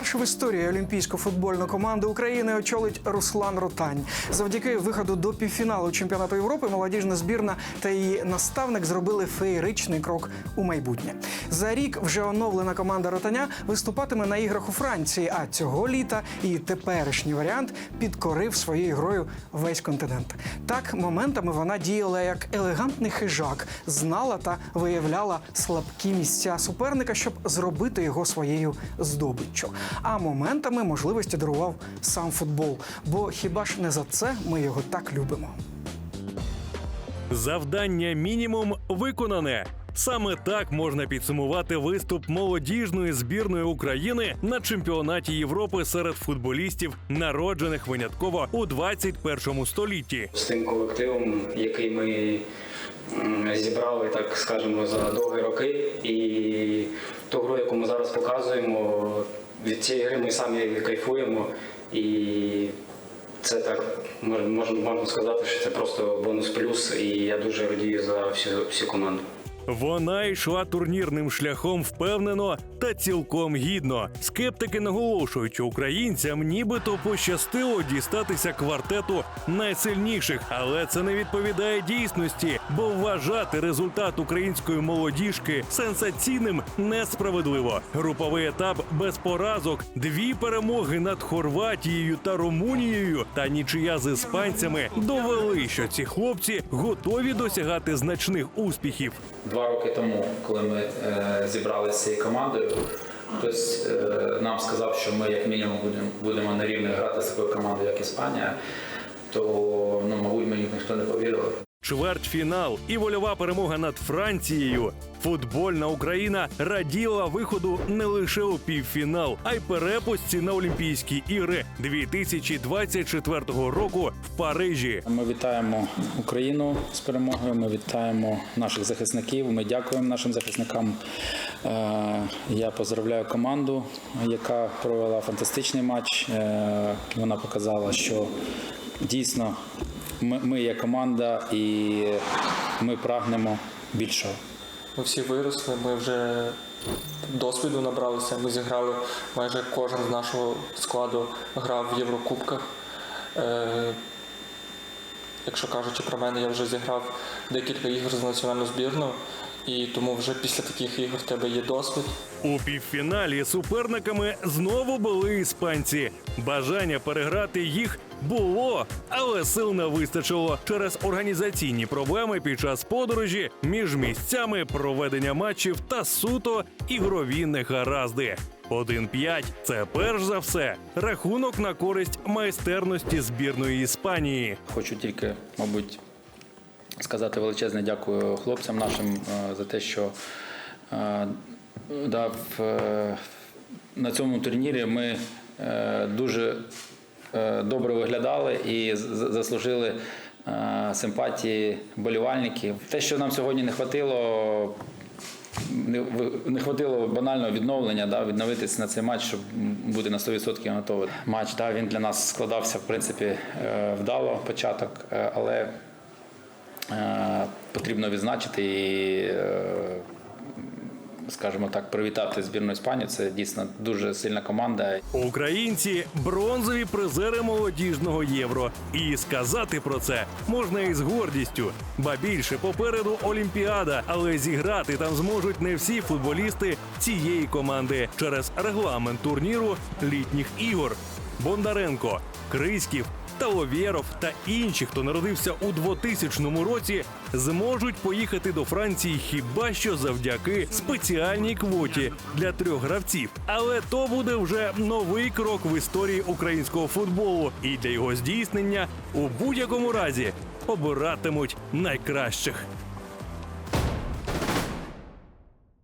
Вперше в історії олімпійську футбольну команду України очолить Руслан Ротань. Завдяки виходу до півфіналу чемпіонату Європи молодіжна збірна та її наставник зробили феєричний крок у майбутнє. За рік вже оновлена команда Ротаня виступатиме на іграх у Франції. А цього літа і теперішній варіант підкорив своєю грою весь континент. Так моментами вона діяла як елегантний хижак, знала та виявляла слабкі місця суперника, щоб зробити його своєю здобиччю. А моментами можливості дарував сам футбол. Бо хіба ж не за це ми його так любимо? Завдання мінімум виконане. Саме так можна підсумувати виступ молодіжної збірної України на чемпіонаті Європи серед футболістів, народжених винятково у 21 столітті. з тим колективом, який ми зібрали, так скажемо, за довгі роки. І ту гру, яку ми зараз показуємо, від цієї гри ми самі кайфуємо. І це так мож- можна, можна сказати, що це просто бонус плюс. І я дуже радію за всю, всю команду. Вона йшла турнірним шляхом впевнено та цілком гідно. Скептики наголошують, що українцям нібито пощастило дістатися квартету найсильніших, але це не відповідає дійсності, бо вважати результат української молодіжки сенсаційним несправедливо. Груповий етап без поразок, дві перемоги над Хорватією та Румунією та нічия з іспанцями довели, що ці хлопці готові досягати значних успіхів. Два роки тому, коли ми е, зібралися з цією командою, хтось е, нам сказав, що ми як мінімум будемо, будемо на рівні грати з такою командою, як Іспанія, то ну, мабуть, мені ніхто не повірив. Чвертьфінал і вольова перемога над Францією. Футбольна Україна раділа виходу не лише у півфінал, а й перепустці на Олімпійські ігри 2024 року в Парижі. Ми вітаємо Україну з перемогою. Ми вітаємо наших захисників. Ми дякуємо нашим захисникам. Е, Я поздравляю команду, яка провела фантастичний матч. Е, Вона показала, що дійсно ми, ми є команда і ми прагнемо більшого. Ми всі виросли, ми вже досвіду набралися. Ми зіграли майже кожен з нашого складу грав в Єврокубках. Е, якщо кажучи про мене, я вже зіграв декілька ігор з національною збірною, і тому вже після таких ігор в тебе є досвід. У півфіналі суперниками знову були іспанці. Бажання переграти їх було, але сил не вистачило через організаційні проблеми під час подорожі між місцями проведення матчів та суто ігрові негаразди. 1-5 – це перш за все рахунок на користь майстерності збірної Іспанії. Хочу тільки, мабуть, сказати величезне дякую хлопцям нашим е, за те, що е, да, в, е, на цьому турнірі ми дуже добре виглядали і заслужили симпатії болівальників. Те, що нам сьогодні не хватило. Не, не банального відновлення, да, відновитись на цей матч, щоб бути на 100% готовий. Матч да, він для нас складався в принципі вдало початок, але потрібно відзначити і, е, скажімо так, привітати збірну Іспанію. Це дійсно дуже сильна команда. Українці бронзові призери молодіжного євро. І сказати про це можна із гордістю. Ба більше попереду Олімпіада, але зіграти там зможуть не всі футболісти цієї команди через регламент турніру літніх ігор. Бондаренко, Криськів. Та Овєров та інші, хто народився у 2000 році, зможуть поїхати до Франції хіба що завдяки спеціальній квоті для трьох гравців. Але то буде вже новий крок в історії українського футболу, і для його здійснення у будь-якому разі обиратимуть найкращих.